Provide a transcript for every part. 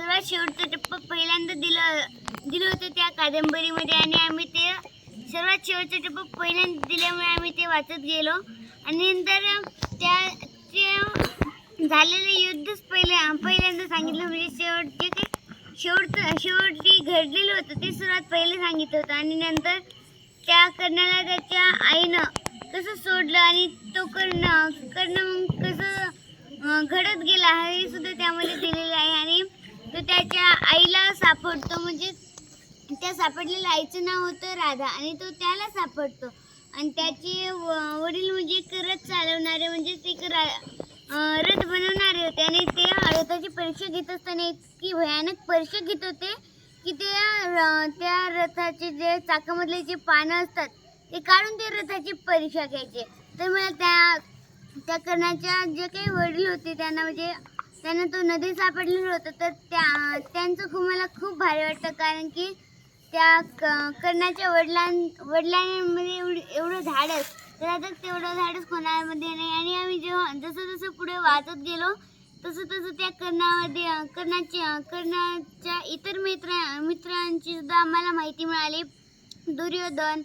सर्वात शेवटचा टप्पा पहिल्यांदा दिलं दिलं होतं त्या कादंबरीमध्ये आणि आम्ही ते सर्वात शेवटचा टप्पा पहिल्यांदा दिल्यामुळे आम्ही ते वाचत गेलो. आणि नंतर त्या ते झालेलं युद्धच पहिले पहिल्यांदा सांगितलं म्हणजे शेवटचे ते शेवटचं शेवटी घडलेलं होतं ते सर्वात पहिले सांगितलं होतं. आणि नंतर त्या कर्णाला त्याच्या आईनं कसं सोडलं आणि तो कर्ण कर्ण मग कसं घडत गेला हे सुद्धा त्यामध्ये दिलेलं आहे. आणि तो त्याच्या आईला सापडतो. म्हणजे त्या सापडलेल्या आईचं नाव होतं राधा आणि तो त्याला सापडतो. आणि त्याचे व- वडील म्हणजे एक रथ चालवणारे म्हणजे एक रा रथ बनवणारे होते. आणि ते रथाची परीक्षा घेत असताना इतकी भयानक परीक्षा घेत होते की ते त्या रथाचे जे चाकामधले जे पानं असतात ते काढून ते रथाची परीक्षा घ्यायचे. तर मला त्या त्या कर्णाच्या जे काही वडील होते त्यांना म्हणजे त्यांना तो नदी सापडलेलं होतं तर त्या त्यांचं खूप मला खूप भारी वाटतं कारण की त्या क- कर्णाच्या वडिलां वडिलांमध्ये एवढं एवढं धाडस. तर आता तेवढं धाडस कोणामध्ये नाही. आणि आम्ही जेव्हा जसं जसं पुढे वाचत गेलो तसं तसं त्या कर्णामध्ये कर्णाच्या कर्णाची कर्णाच्या इतर मित्र मित्रांची सुद्धा आम्हाला माहिती मिळाली. दुर्योधन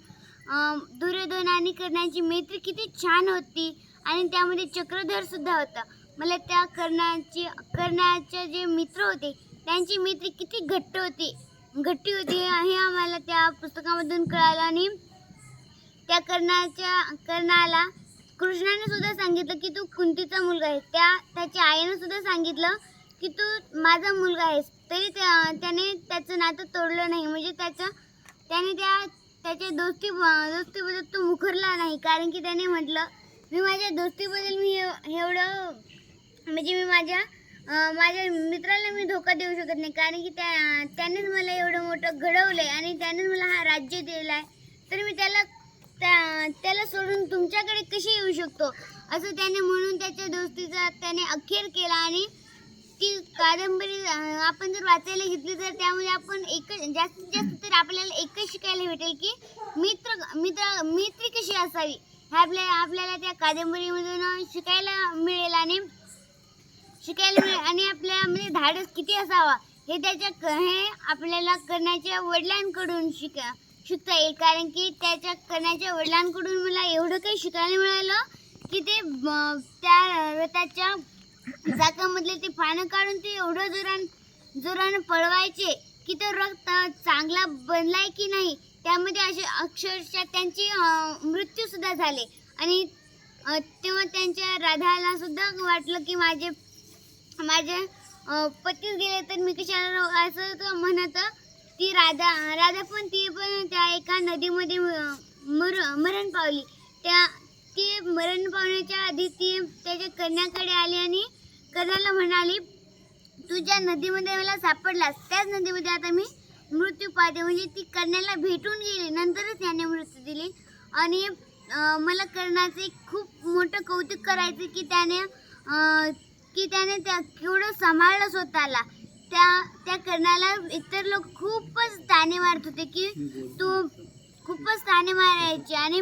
दुर्योधन आणि कर्णाची मैत्री किती छान होती. आणि त्यामध्ये चक्रधर सुद्धा होता. मला त्या कर्णाची कर्णाचे जे मित्र होते त्यांची मैत्री किती घट्ट होती. घट्टी होती हे आम्हाला त्या पुस्तकामधून कळालं आणि त्या कर्णाच्या कर्णाला कृष्णाने सुद्धा सांगितलं की तू कुंतीचा मुलगा आहे त्या त्याच्या आईनं सुद्धा सांगितलं की तू माझा मुलगा आहेस. तरी त्या त्याने त्याचं नातं तोडलं नाही. म्हणजे त्याचं त्याने त्या त्याच्या दोस्ती दोस्तीबद्दल तो मुखरला नाही. कारण की त्याने म्हटलं मी माझ्या दोस्तीबद्दल मी एवढं म्हणजे मी माझ्या माझ्या मित्राला मी धोका देऊ शकत नाही. कारण की त्या त्यानेच मला एवढं मोठं घडवलं आहे आणि त्यानेच मला हा राज्य दिलेला आहे तर मी त्याला त्या त्याला सोडून तुमच्याकडे कशी येऊ शकतो? असं त्याने म्हणून त्याच्या दोस्तीचा त्याने अखेर केला आणि ती कादंबरी आपण जर वाचायला घेतली तर त्यामध्ये आपण एकच जास्तीत जास्त तर आपल्याला एकच शिकायला भेटेल की मित्र मित्र मैत्री कशी असावी? हे आपल्या आपल्याला त्या कादंबरीमधून शिकायला मिळेल आणि शिकायला मिळेल. आणि आपल्यामध्ये म्हणजे धाडस किती असावा हे त्याच्या क- हे आपल्याला करण्याच्या वडिलांकडून शिका शिकता येईल. कारण की त्याच्या करण्याच्या वडिलांकडून मला एवढं काही शिकायला मिळालं की ते त्या रथाच्या चाकामधले ते पानं काढून ते एवढं जोरान जोरानं पळवायचे की तो रक्त चांगला बनलाय की नाही त्यामध्ये असे अक्षरशः त्यांची मृत्यूसुद्धा झाले. आणि तेव्हा त्यांच्या राधाला सुद्धा वाटलं की माझे माझे पतीच गेले तर मी कशाला असं म्हणत ती राधा राधा पण ती पण त्या एका नदीमध्ये मर मरण पावली. त्या ती मरण पावण्याच्या आधी ती त्याच्या कन्याकडे आली आणि कन्याला म्हणाली तू ज्या नदीमध्ये मला सापडलास त्याच नदीमध्ये आता मी मृत्यू पाहते. म्हणजे ती कन्याला भेटून गेली. नंतरच त्याने मृत्यू दिली. आणि मला कर्णाचे खूप मोठं कौतुक करायचं की त्याने की त्याने त्या केवढं सांभाळलं स्वतःला. त्या त्या कर्णाला इतर लोक खूपच ताने मारत होते की तू खूपच ताने मारायचे आणि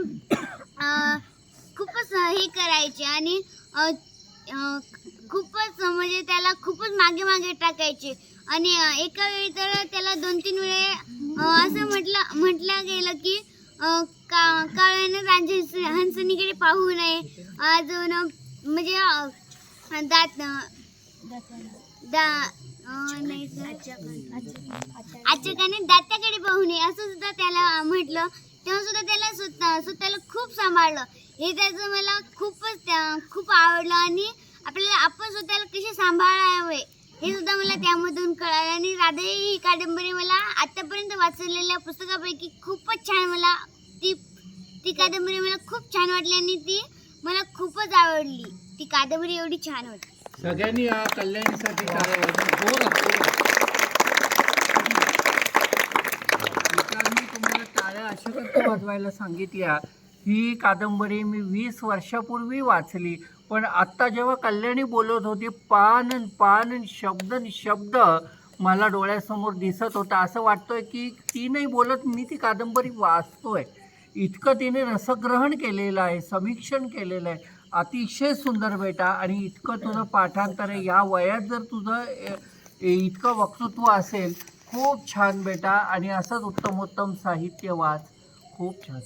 खूपच हे करायचे आणि खूपच म्हणजे त्याला खूपच मागे मागे टाकायचे. आणि एका वेळी तर त्याला दोन तीन वेळे असं म्हटलं म्हटलं गेलं की का काळ्यानं राजहंस हंसनीकडे पाहू नये. अजून म्हणजे दात दा नाही आचकाने दात्याकडे पाहू नये असं सुद्धा त्याला म्हटलं. तेव्हा सुद्धा त्याला स्वतः स्वतःला खूप सांभाळलं. हे त्याचं मला खूपच खूप आवडलं आणि आपल्याला आपण स्वतःला कसे सांभाळावे हे सुद्धा मला त्यामधून कळालं. आणि राधा ही कादंबरी मला आतापर्यंत वाचलेल्या पुस्तकापैकी खूपच छान मला ती ती कादंबरी मला खूप छान वाटली आणि ती मला खूपच आवडली. ती कादंबरी एवढी छान होती. सगळ्यांनी या कल्याणीसाठी टाळ्या वाजवा. मित्रांनी तुम्हाला टाळ्या अशा करता वाजवायला सांगितल्या. ही कादंबरी मी वीस वर्षापूर्वी वाचली पण आत्ता जेव्हा कल्याणी बोलत होती पान पान शब्द न शब्द मला डोळ्यासमोर दिसत होता. असं वाटतोय की ती नाही बोलत मी ती कादंबरी वाचतोय. इतकं तिने रसग्रहण केलेलं आहे समीक्षण केलेलं आहे. अतिशय सुंदर बेटा आणि इतकं तुझं पाठांतर आहे. या वयात जर तुझं ए- इतकं वक्तृत्व असेल खूप छान बेटा. आणि असंच उत्तम उत्तम साहित्य वाच. खूप छान.